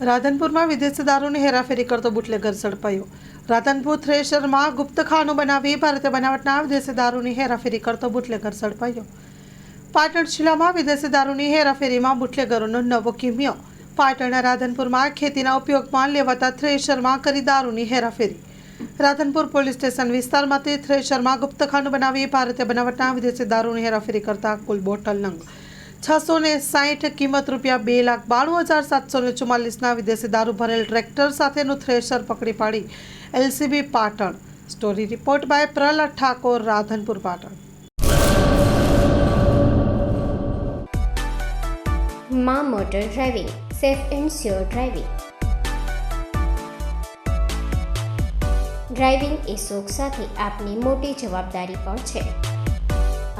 રાધનપુરમાં વિદેશી દારૂની હેરાફેરી કરતો બુટલેગર ઝડપાયો. રાધનપુર થ્રેશરમાં ગુપ્તખાનું બનાવી ભારતીય બનાવટના વિદેશી દારૂની હેરાફેરી કરતો બુટલેગર ઝડપાયો. પાટણ જિલ્લામાં વિદેશી દારૂની હેરાફેરીમાં બુટલેગરોનો નવો કિમિયો. પાટણના રાધનપુરમાં ખેતીના ઉપયોગમાં લેવાતા થ્રેશરમાં કરી દારૂની હેરાફેરી. રાધનપુર પોલીસ સ્ટેશન વિસ્તારમાંથી થ્રેશરમાં ગુપ્તખાનું બનાવી ભારતીય બનાવટના વિદેશી દારૂની હેરાફેરી કરતા કુલ બોટલ નંગ. છસો ને સાહીઠ કિંમત રૂપિયા બે લાખ બાણું હજાર સાતસો ને ચુમ્માલીસના વિદેશી દારૂ ભરેલ ટ્રેક્ટર સાથેનું થ્રેશર પકડી પાડી LCB Patan. Story report by Prahlad Thakor, Radhanpur Patan. માં motor driving, safe and sure driving. Driving એ શોખ સાથે આપની મોટી જવાબદારી પણ છે.